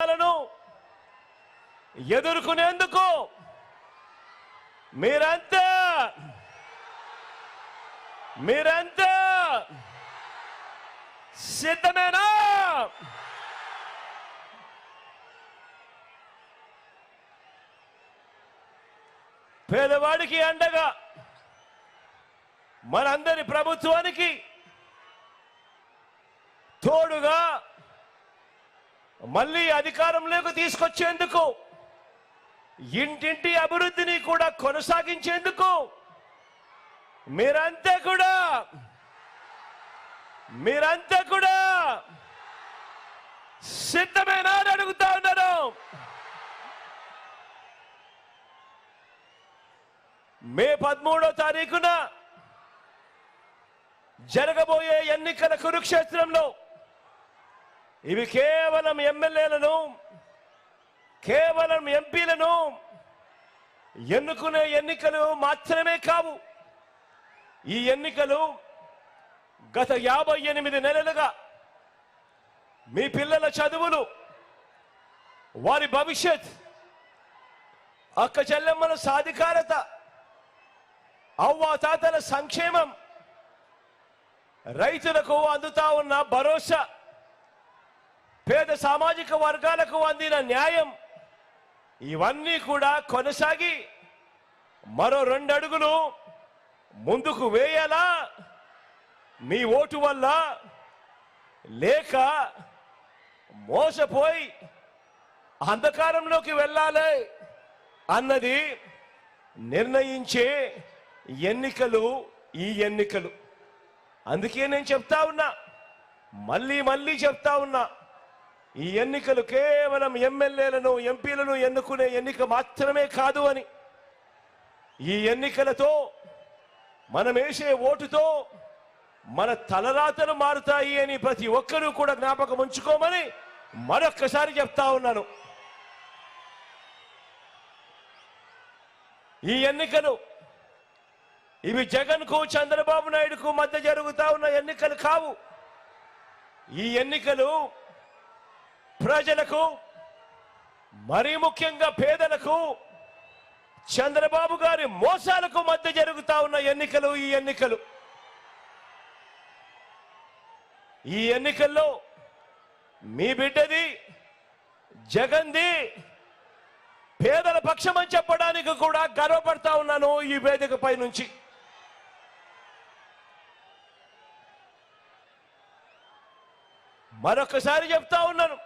లను ఎదుర్కొనేందుకు మీరంతా మీరంతా సిద్ధమేనా? పేదవాడికి అండగా మనందరి ప్రభుత్వానికి తోడుగా మళ్ళీ అధికారంలోకి తీసుకొచ్చేందుకు ఇంటింటి అభివృద్ధిని కూడా కొనసాగించేందుకు మీరంతా కూడా మీరంతా కూడా సిద్ధమేనా అని అడుగుతా ఉన్నాను. మే పదమూడో తారీఖున జరగబోయే ఎన్నికల కురుక్షేత్రంలో ఇవి కేవలం ఎమ్మెల్యేలను కేవలం ఎంపీలను ఎన్నుకునే ఎన్నికలు మాత్రమే కావు. ఈ ఎన్నికలు గత యాభై ఎనిమిది నెలలుగా మీ పిల్లల చదువులు వారి భవిష్యత్ అక్క చెల్లెమ్మల సాధికారత అవ్వా తాతల సంక్షేమం రైతులకు అందుతా ఉన్న భరోసా పేద సామాజిక వర్గాలకు అందిన న్యాయం ఇవన్నీ కూడా కొనసాగి మరో రెండు అడుగులు ముందుకు వేయాలా? మీ ఓటు వల్ల లేక మోసపోయి అంధకారంలోకి వెళ్ళాలి అన్నది నిర్ణయించే ఎన్నికలు ఈ ఎన్నికలు. అందుకే నేను చెప్తా ఉన్నా మళ్ళీ మళ్ళీ చెప్తా ఉన్నా ఈ ఎన్నికలు కేవలం ఎమ్మెల్యేలను ఎంపీలను ఎన్నుకునే ఎన్నిక మాత్రమే కాదు అని. ఈ ఎన్నికలతో మనం వేసే ఓటుతో మన తలరాతలు మారుతాయి అని ప్రతి ఒక్కరూ కూడా జ్ఞాపకం ఉంచుకోమని మరొక్కసారి చెప్తా ఉన్నాను. ఈ ఎన్నికలు ఇవి జగన్కు చంద్రబాబు నాయుడుకు మధ్య జరుగుతా ఉన్న ఎన్నికలు కావు. ఈ ఎన్నికలు ప్రజలకు మరీ ముఖ్యంగా పేదలకు చంద్రబాబు గారి మోసాలకు మధ్య జరుగుతా ఉన్న ఎన్నికలు ఈ ఎన్నికలు. ఈ ఎన్నికల్లో మీ బిడ్డది జగన్ది పేదల పక్షమని చెప్పడానికి కూడా గర్వపడతా ఉన్నాను ఈ వేదికపై నుంచి. మరొకసారి చెప్తా ఉన్నాను.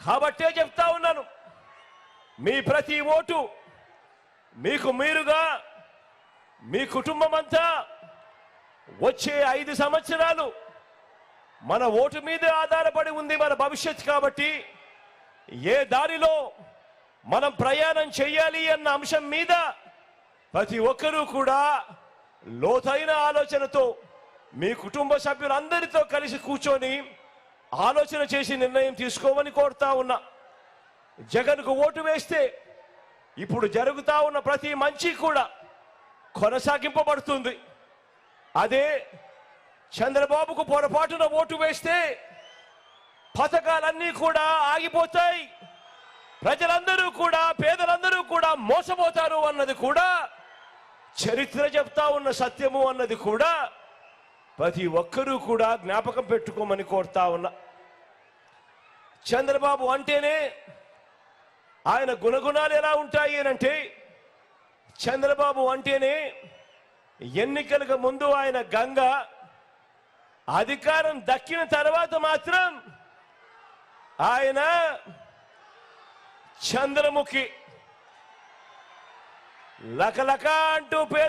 కాబట్టే చెప్తా ఉన్నాను. మీ ప్రతి ఓటు మీకు మీరుగా మీ కుటుంబం అంతా వచ్చే ఐదు సంవత్సరాలు మన ఓటు మీద ఆధారపడి ఉంది మన భవిష్యత్ కాబట్టి ఏ దారిలో మనం ప్రయాణం చేయాలి అన్న అంశం మీద ప్రతి ఒక్కరూ కూడా లోతైన ఆలోచనతో మీ కుటుంబ సభ్యులందరితో కలిసి కూర్చొని ఆలోచన చేసి నిర్ణయం తీసుకోమని కోరుతా ఉన్నా. జగన్కు ఓటు వేస్తే ఇప్పుడు జరుగుతా ఉన్న ప్రతి మంచి కూడా కొనసాగింపబడుతుంది. అదే చంద్రబాబుకు పొరపాటున ఓటు వేస్తే పథకాలన్నీ కూడా ఆగిపోతాయి. ప్రజలందరూ కూడా పేదలందరూ కూడా మోసపోతారు అన్నది కూడా చరిత్ర చెప్తా ఉన్న సత్యము అన్నది కూడా ప్రతి ఒక్కరూ కూడా జ్ఞాపకం పెట్టుకోమని కోరుతా ఉన్నా. చంద్రబాబు అంటేనే ఆయన గుణగుణాలు ఎలా ఉంటాయి అంటే చంద్రబాబు అంటేనే ఎన్నికలకు ముందు ఆయన గంగ అధికారం దక్కిన తర్వాత మాత్రం ఆయన చంద్రముఖి. లకలక అంటూ పేరు